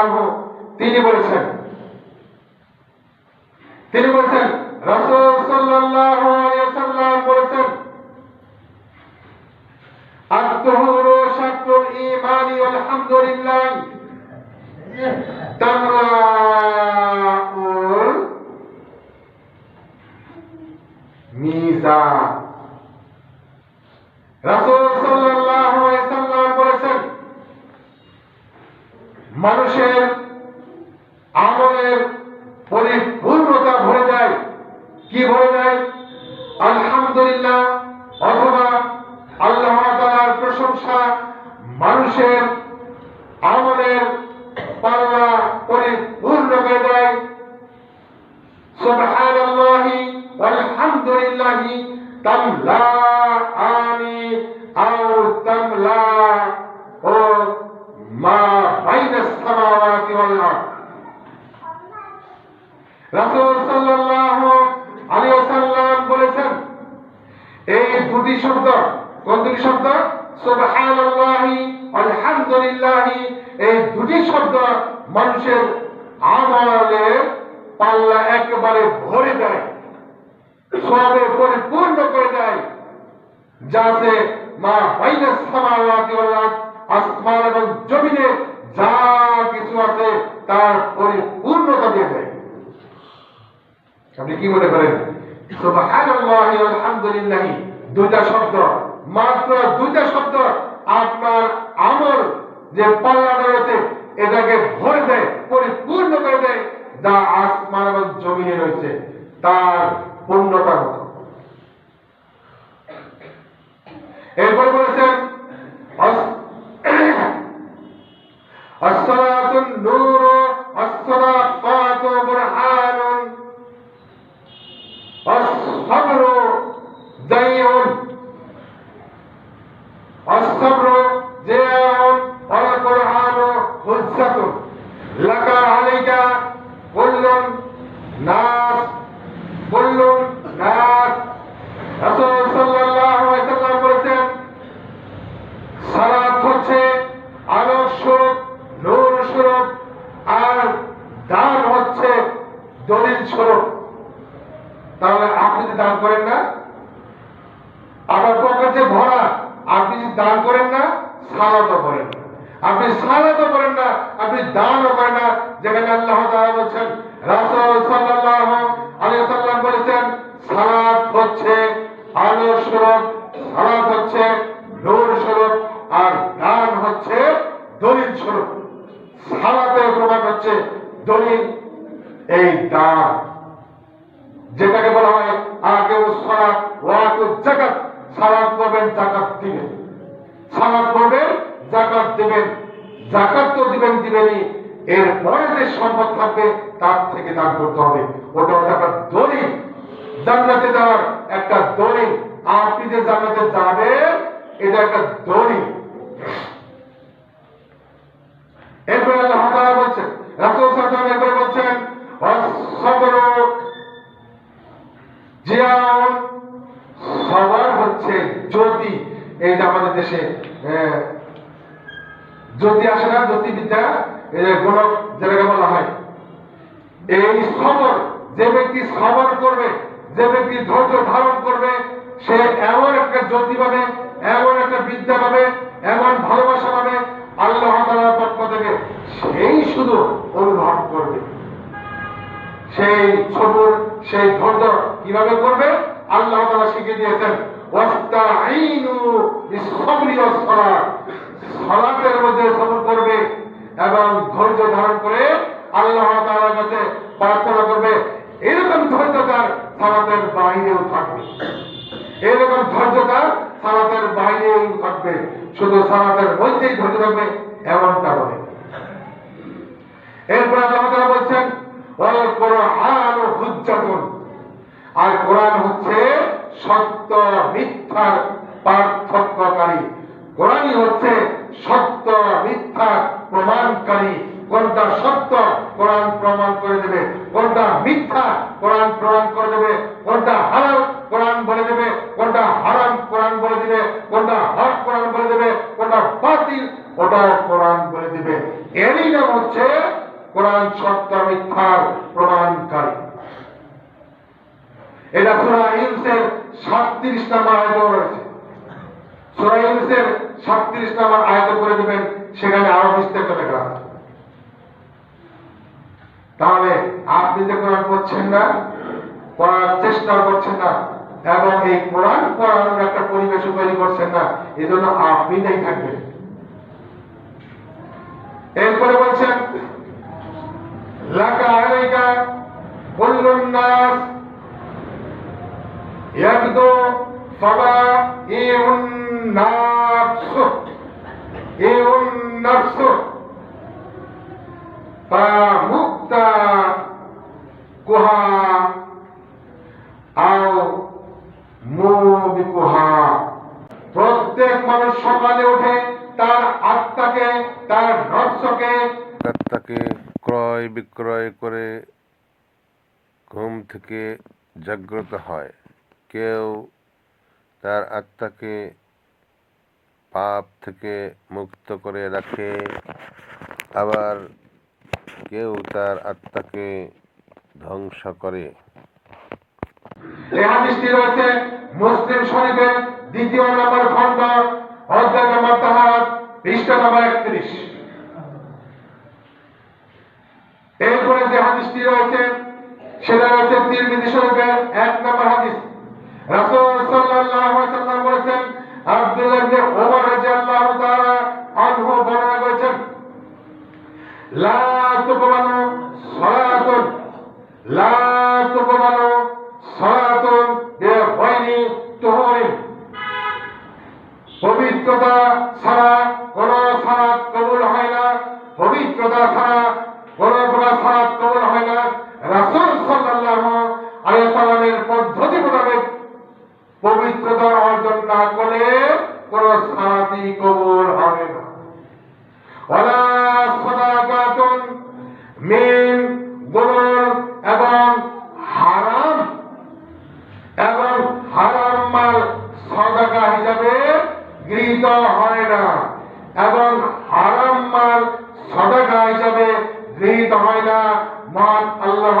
আনহু, তিনি বলেছেন তিনি বলেছেন, রাসূল সাল্লাল্লাহু আলাইহি ওয়াসাল্লাম বলেছেন আত-তুহুরু শাত্রুল ঈমানি ওয়াল তামরাউল রাসূল মানুষের আমলের পরিপূর্ণতা ভরে যায়। কি ভরে যায়? আলহামদুলিল্লাহ, অথবা আল্লাহ তাআলার প্রশংসা মানুষের আমলের পাল্লা পরিপূর্ণ করে দেয় সুবহানাল্লাহি ওয়ালহামদুলিল্লাহি তামলা আনি আও তামলা ও মা সামাওয়াতি ওয়াল আরদ রাসূল বলেছেন, এই দুটি শব্দ, কোন দুটি শব্দ? সুবহানাল্লাহি এই দুটি শব্দ মানুষের আমলের পাল্লা একেবারে ভরে দেয়, সবে পরিপূর্ণ করে দেয় যাতে মা বাইনাস সামাওয়াতি আসমান এবং জমিনে আছে, তার পরিপূর্ণতা দিয়ে দেয়। আপনি কি মনে করেন? আলহামদুলিল্লাহ, দুইটা শব্দ। মাত্র দুইটা শব্দ আপনার আমল যে পাল্লাটা রয়েছে, এটাকে ভরে দেয়, পরিপূর্ণ করে দেয়, যা আসমান এবং জমিনে রয়েছে, তার পূর্ণতা মতো। এরপরে বলেছেন الصبر ضيع الصبر ضياء والقرآن حجة لك عليك كل ناس كل ناس রাসূল সাল্লাল্লাহু আলাইহি সাল্লাম বলেছেন সালাত হচ্ছে আলোর স্বরূপ নূর স্বরূপ আর দান হচ্ছে দলিল স্বরূপ তাহলে আপনি যদি দান করেন না? আমার পকেটে ভরা, আপনি যদি দান করেন না সালাতও করেন। আপনি সালাতও করেন না, আপনি দানও করেন না। যেখানে আল্লাহ তাআলা বলছেন, রাসূল সাল্লাল্লাহু আলাইহি সাল্লাম বলেছেন, সালাত হচ্ছে আলোর স্বরূপ, সালাত হচ্ছে নূর স্বরূপ, আর দান হচ্ছে দলিল স্বরূপ। সালাতের প্রমাণ হচ্ছে দলিল, এই দান। যেটাকে বলা হয় আগে ও সালাত ওয়াকে জাকাত সালাত করবেন, জাকাত দিবেন। সালাত করবেন, জাকাত দিবেন। জাকাত তো দিবেন, দিবেনই। এর পরে যে সম্পদ থাকবে, তার থেকে দান করতে হবে। ওটা হচ্ছে একটা দলিল। জান্নাতে যাওয়ার একটা দলিল। আপনি যে জান্নাতে যাবেন, এটা একটা দলিল। এরপরে আল্লাহ তাআলা বলছেন দেশে জ্যোতি আসে না জ্যোতিবিদ্যা যে যেটাকে বলা হয়। এই সবর যে ব্যক্তি সবর করবে, যে ব্যক্তি ধৈর্য ধারণ করবে, সে এমন একটা জ্যোতি পাবে, এমন একটা বিদ্যা পাবে, এমন ভালোবাসা পাবে, আল্লাহ তাআলার পক্ষ থেকে সেই শুধু অনুভব করবে। সেই সবর সেই ধৈর্য কীভাবে করবে? আল্লাহ তাআলা শিখিয়ে দিয়েছেন। সালাতের মধ্যে সবর করবে এবং ধৈর্য ধারণ করে আল্লাহ তাআলার কাছে প্রার্থনা করবে। এরকম ধৈর্য তার সালাতের বাইরেও থাকবে। এরকম ধৈর্য তার সালাতের বাইরেও থাকবে। শুধু সালাতের মধ্যেই ধৈর্য থাকবে, এমনটা বলে। এরপর তারাই হচ্ছে সত্য, মিথ্যা, প্রমাণকারী। কোনটা সত্য, কোরআন প্রমাণ করে দেবে। কোনটা মিথ্যা, কোরআন প্রমাণ করে দেবে। কোনটা হারাম কোরআন বলে দেবে। কোনটা হারাম, কোরআন বলে দেবে। কোনটা হক, কোরআন বলে দেবে। কোনটা বাতিল ওটা কোরআন বলে দেবে। এরই নাম হচ্ছে কোরআন সত্য, মিথ্যা 37 নম্বর আয়াত করে দিবেন, সেখানে আরও বিস্তারিত লেখা তাহলে আপনি যে কোরআন পড়ছেন না, পড়ার চেষ্টা করছেন না, এবং এই কোরআন পড়ানোর একটা পরিবেশ তৈরি করছেন না এই জন্য আপনি তাই থাকবেন। এরপরে বলছেন, লাকা আলাইকা কুল্লুন নাস ইয়াবদু ফাবা ইউন নাফস প্রত্যেক মানুষ সকালে উঠে তার আত্মাকে, তার নফসকে আত্মাকে ক্রয় বিক্রয় করে ঘুম থেকে জাগ্রত হয়। কেউ তার আত্মাকে পাপ থেকে মুক্ত করে রাখে। আবার কেউ তার আত্মাকে ধ্বংস করে। রয়েছে মুসলিম শরীফের দ্বিতীয় নম্বর অধ্যায় নম্বর তাহার নম্বর একত্রিশ। এরপরে যে হাদিসটি রয়েছে, সেটা রয়েছে তিরমিজি শরীফের এক নম্বর হাদিস। রাসূল পবিত্রতা ছাড়া কোন সালাত কবুল হয় না। পবিত্রতা ছাড়া কোন কোন সালাত কবুল হয় না। রাসূল সাল্লাল্লাহু আলাইহি সাল্লামের পদ্ধতি মোতাবেক পবিত্রতা অর্জন না করলে কোন সালাতই কবুল হবে না। ওয়ালা সাদাকাতুন মিন গৃহীত হয় না। এবং হারাম মাল সদাকা হিসাবে গৃহীত হয় না। মহান আল্লাহ